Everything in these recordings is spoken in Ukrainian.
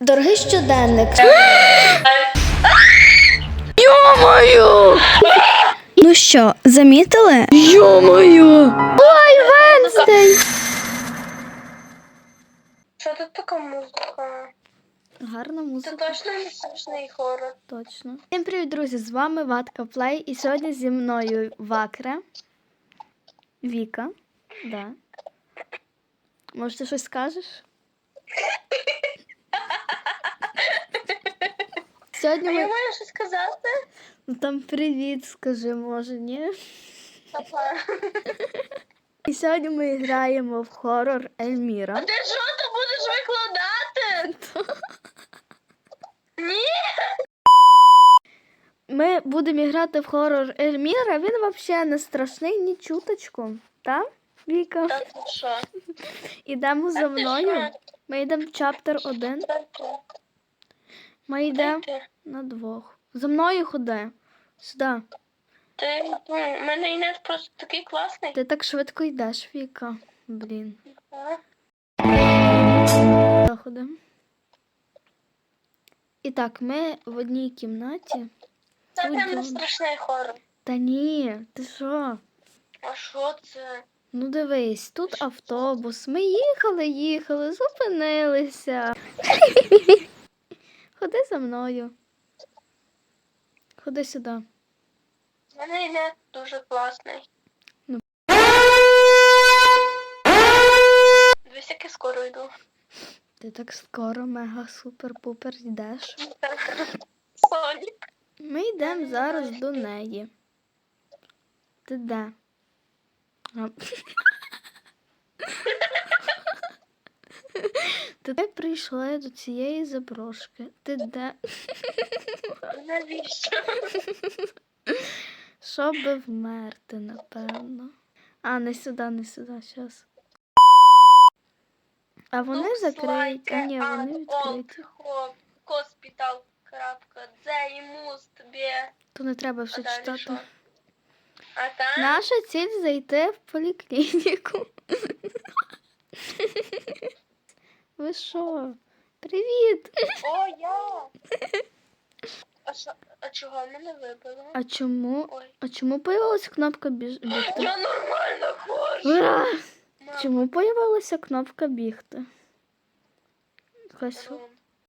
Дорогий щоденник. Йо-моє! Ну що, замітили? Йо-моє! Ой, Венстей! Що тут така музика? Гарна Це музика. точно не страшний хорор. Точно. Всім привіт, друзі! З вами Ватка Плей. І сьогодні зі мною Вакре. Віка. Да. Може, ти щось скажеш? Сьогодні А я ми. маю щось сказати? Ну там привіт, скажи, може, ні? Папа. І сьогодні ми граємо в хорор Ельміра. А ти що ти будеш викладати? Ні. Ми будемо грати в хорор Ельміра. Він взагалі не страшний, ні чуточку. Так, Віка? Та ти що? Ідемо за мною. Ми йдемо в чаптер 1. Ми йдемо на двох. За мною ходи. Сюди. Ти, ну, у мене інет просто такий класний. Ти так швидко йдеш, Віка. Блін. А? Заходимо. І так, ми в одній кімнаті. Це Тут не страшний хорор. Та ні, ти що? А що це? Ну дивись, тут автобус. Ми їхали, їхали, зупинилися. Ходи за мною. Ходи сюди. У мене інет дуже класний. Ну. Дивись, як я скоро йду. Ти так скоро, мега супер-пупер йдеш. Сонік. Ми йдемо зараз до неї. Ти де? А. Ти де прийшла до цієї заброшки? Ти де? Навіщо? Щоби вмерти, напевно. А, не сюди, не сюди, щас. А вони закриті. like А ні, вони відкриті. То не треба все читати. Наша ціль зайти в поліклініку. Ви що? Привіт! О, я. А, що, а чого мене вибило? А чому? Ой. А чому появилася кнопка біж... бігти? Я нормально ходжу. Ура! Чому появилася кнопка бігти? Якась... Ром.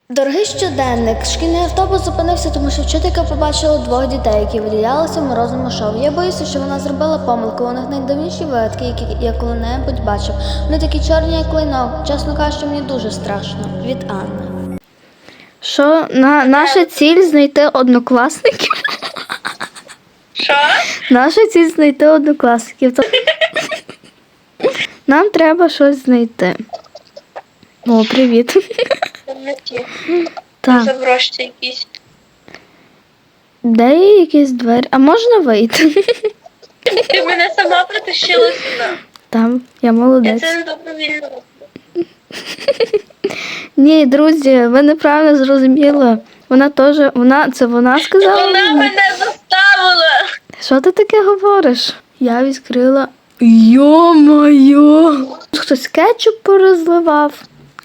Дорогий щоденник, шкільний автобус зупинився, тому що вчителька побачила двох дітей, які виділялися в морозному шоу. Я боюся, що вона зробила помилку. У них найдавніші вигадки, які я коли-небудь бачив. Вони такі чорні, як лайно. Чесно кажучи, мені дуже страшно. Від Анни. Що на наша ціль знайти однокласників? Що? Наша ціль знайти однокласників. Нам треба щось знайти. О, привіт. Темноті. Так. Заброшці якісь. Де є якісь двері? А можна вийти? Ти мене сама притащила сюди. Там, я Я молодець. це не добровільно. Ні, друзі, ви неправильно зрозуміли. Вона теж, вона, це вона сказала. Вона мені? мене заставила. Що ти таке говориш? Я відкрила. Йо-моє! Хтось кетчуп порозливав.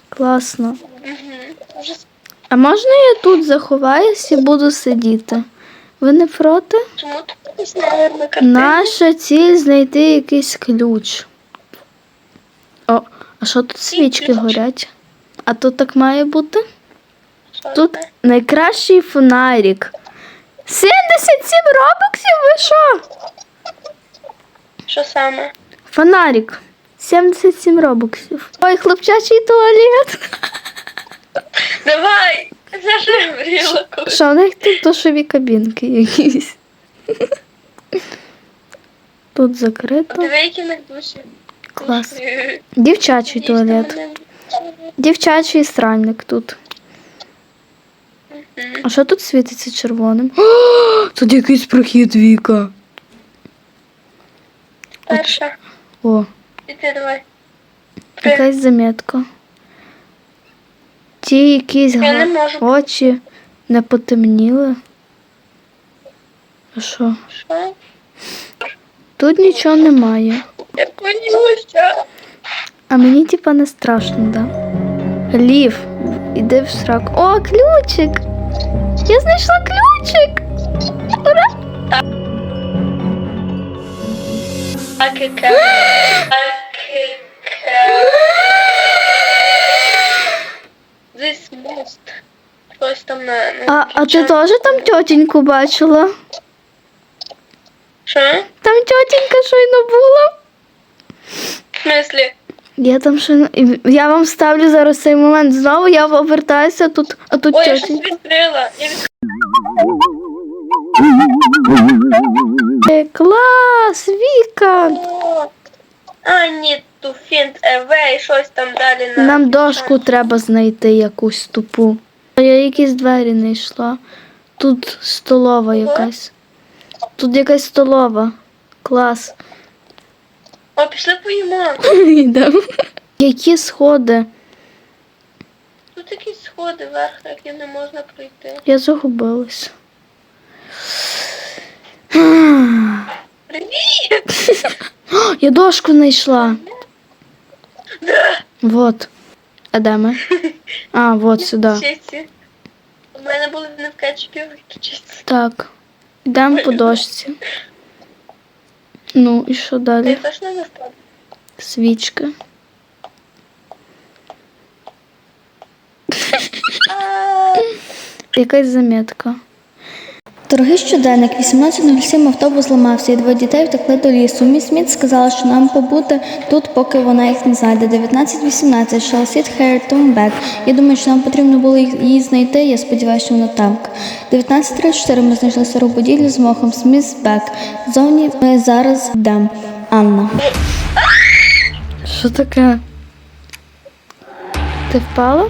Класно. Вже А можна я тут заховаюсь і буду сидіти? Ви не проти? чому тут? Наша ціль знайти якийсь ключ. О, а що тут свічки горять? А тут так має бути? Тут найкращий фонарик. 77 робоксів, ви що? Що саме? Фонарик. 77 робоксів. Ой, хлопчачий туалет. Давай! Колись. Що, у них тут душові кабінки якісь. Тут закрито. Диви, які в них душі. Клас. Дівчачий туалет. Дівчачий сральник тут. А що тут світиться червоним? О, тут якийсь прохід Віка. Перша. О, І ти давай. Якась замітка. Ті якісь Я не можу. очі не потемніли. А що? Що? Тут нічого немає. Я боюся. А мені типа не страшно, да? Лів. Іди в сраку. О, ключик! Я знайшла ключик! Ура! This Хтось там на... на А, а ти теж там тьотеньку бачила? Що? Там тьотенька щойно була. В смислі? Я там щойно. Я вам ставлю зараз цей момент знову, я повертаюся тут, а тут Ой, я щось відкрила. Я. Е, Клас, Віка! Need to find a way, щось там далі на... Нам дошку треба знайти якусь тупу. А Я якісь двері не йшла. Тут столова якась. Тут якась столова. Клас. О, пішли поїмо. Йдемо. Які сходи? Тут якісь сходи вверх, які не можна пройти. Я загубилась. Привіт! Я дошку знайшла. Вот. А де ми? А, вот сюди. Чисті. У мене були не в кетчупі, а чисті. Так. Йдемо по дошці. Ну, і що Ти далі? точно не впав? Свічка. А, Якась заметка. Дорогий щоденник, 18.07 автобус зламався, і двоє дітей втекли до лісу. Міс Сміт сказала, що нам побути тут, поки вона їх не знайде. 19.18 shall sit back. Я думаю, що нам потрібно було її знайти. Я сподіваюся, що вона там. 19.34 ми знайшли стару будівлю з мохом Сміс Бек. Зовні ми зараз йдемо. Анна. Що таке? Ти впала?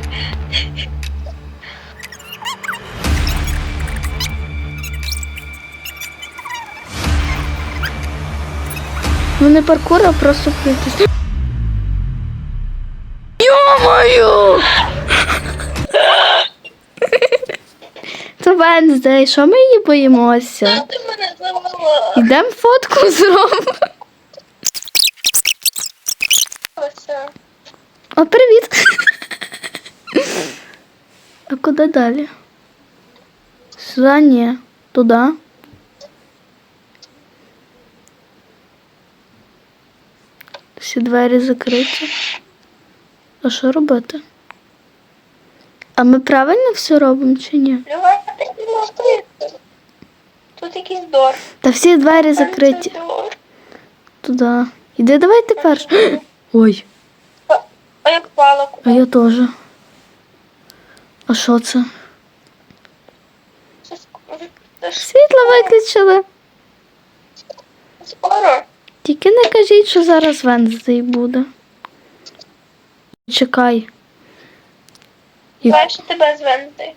Ну не паркур, а просто пройтись. Ё-моё! Це Венздей, що ми її боїмося? ти мене завела. Йдемо фотку зробимо. О, привіт. А куди далі? Сюди ні. Туди. Всі двері закриті. А що робити? А ми правильно все робимо чи ні? Тут якийсь дор. Та всі двері закриті. Туди. Іди давай ти перш. Ой, А як впала а я теж. А що це? Світло виключили. Тільки не кажіть, що зараз Венздей буде. Чекай. Бачу тебе з Венди.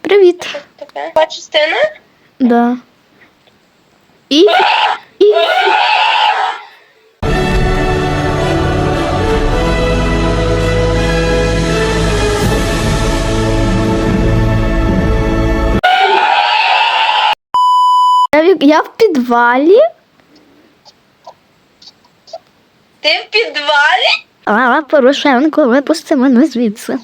Привіт. Що це таке? Ба частина? Да. І. І. Я в підвалі. Ти в підвалі? А, Порошенко, випусти мене звідси.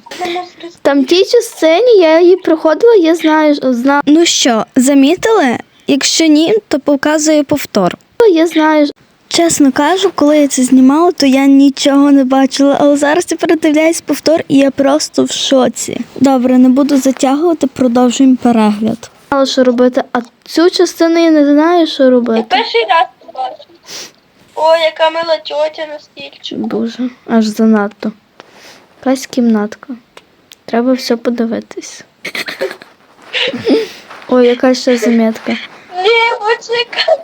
Там тій частині я її проходила, я знаю, знаю. Ну що, замітили? Якщо ні, то показую повтор. Я знаю. Чесно кажу, коли я це знімала, то я нічого не бачила, але зараз я передивляюсь повтор і я просто в шоці. Добре, не буду затягувати, продовжуємо перегляд. що робити, а цю частину я не знаю, що Я робити. перший раз побачив. О, яка мила тьотя на стільчику. Дуже, аж занадто. Якась кімнатка. Треба все подивитись. Ой, яка ще замітка. Ні, почекай.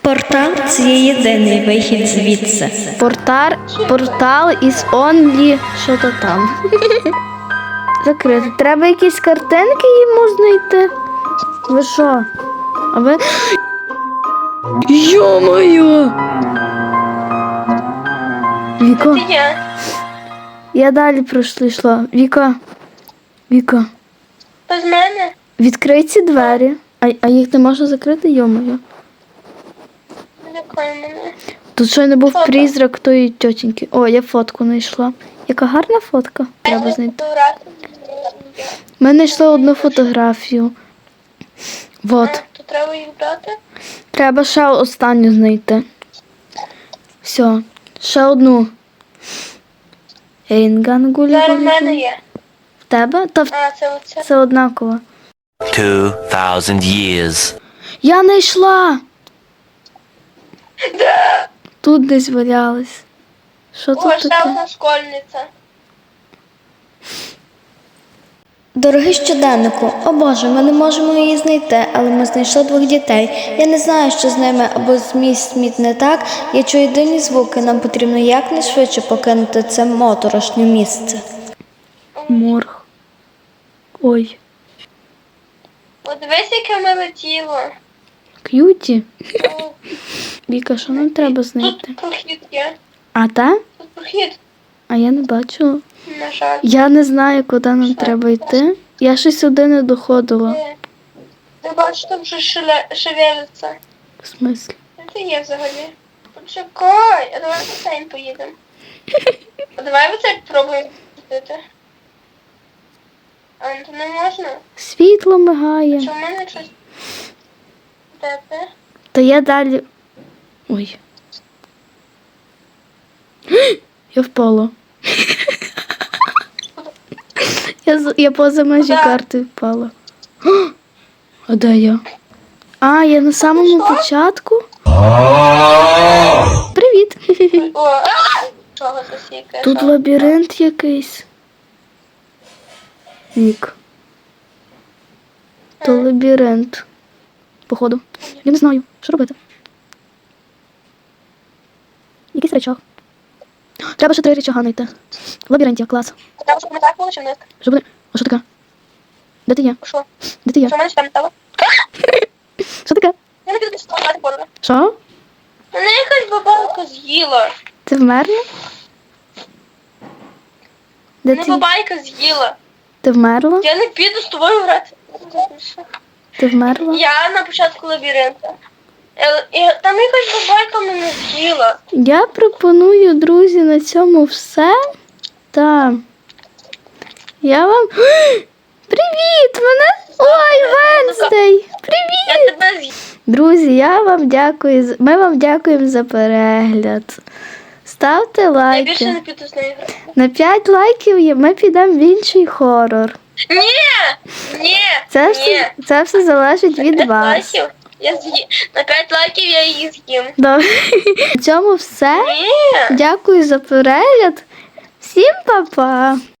Портал це є єдиний вихід звідси. Портар, портал із онлі, що то там. Закрити. Треба якісь картинки йому знайти. Ви що? А ви. Ё-моё! Віко, я. я далі пройшла йшла. Віка. Віка. Без мене? Відкрий ці двері. А, а їх не можна закрити, йомою. Мене. Тут щойно був Фото. призрак тої тьотіньки. О, я фотку знайшла. Яка гарна фотка. Треба знайти. Ми знайшли одну фотографію. Вот. То треба їх брати? Треба ще останню знайти. Все, ще одну. Рінгангулі. Зараз в мене є. В тебе? Та в А, це оце. це однаково. 2,000 years. Я знайшла! Тут десь валялась. Що О, тут ще таке? одна школьниця. Дорогий щоденнику, о Боже, ми не можемо її знайти, але ми знайшли двох дітей. Я не знаю, що з ними або з місць сміт не так. Я чую дивні звуки. Нам потрібно якнайшвидше покинути це моторошне місце. Морг. Ой, Подивись, яке ми летіло. к'юті. Віка, що нам треба знайти? Тут прохід є. А та? Тут прохід, А я не бачила. На жаль. Я не знаю, куди нам треба йти. Я ще сюди не доходила. Е, Ти бачиш, там вже шеле- шевелиться. В смислі? Де ти є взагалі? Почекай, а давай в басейн поїдемо. А давай оце спробуємо зробити. А ну то не можна? Світло мигає. Чи в мене щось? Де ти? Та я далі. Ой. Я впала. Я, я поза межі Куди? карти впала. А де я? А, я на самому що? початку. Привіт. О, а! Чого сусіка? Тут лабіринт якийсь. Вік. То лабіринт. Походу. Я не знаю, що робити. Якийсь речах. Треба ще три речага знайти. В лабіринті, клас. Треба, щоб ми так було, чи вниз? Що буде? А що таке? Де ти є? Що? Де ти є? Що в мене там стало? Що таке? Я не піду спати порве. Що? Мене якась бабайка з'їла. Ти вмерла? Де Мене ти? бабайка з'їла. Ти вмерла? Я не піду з тобою грати. Ти вмерла? Я на початку лабіринту. Е, бабайка мене з'їла. Я пропоную, друзі, на цьому все. Так. Я вам. Привіт! Мене. Ой, Венстей! Привіт! Я тебе. Друзі, я вам дякую. Ми вам дякуємо за перегляд. Ставте Я більше не піду з нею. На 5 лайків ми підемо в інший хорор. Ні! Ні! Це ні. все, це все залежить від вас. Я з'їм. На 5 лайків я її з'їм. Добре. На цьому все. Ні! Дякую за перегляд. Всім па-па!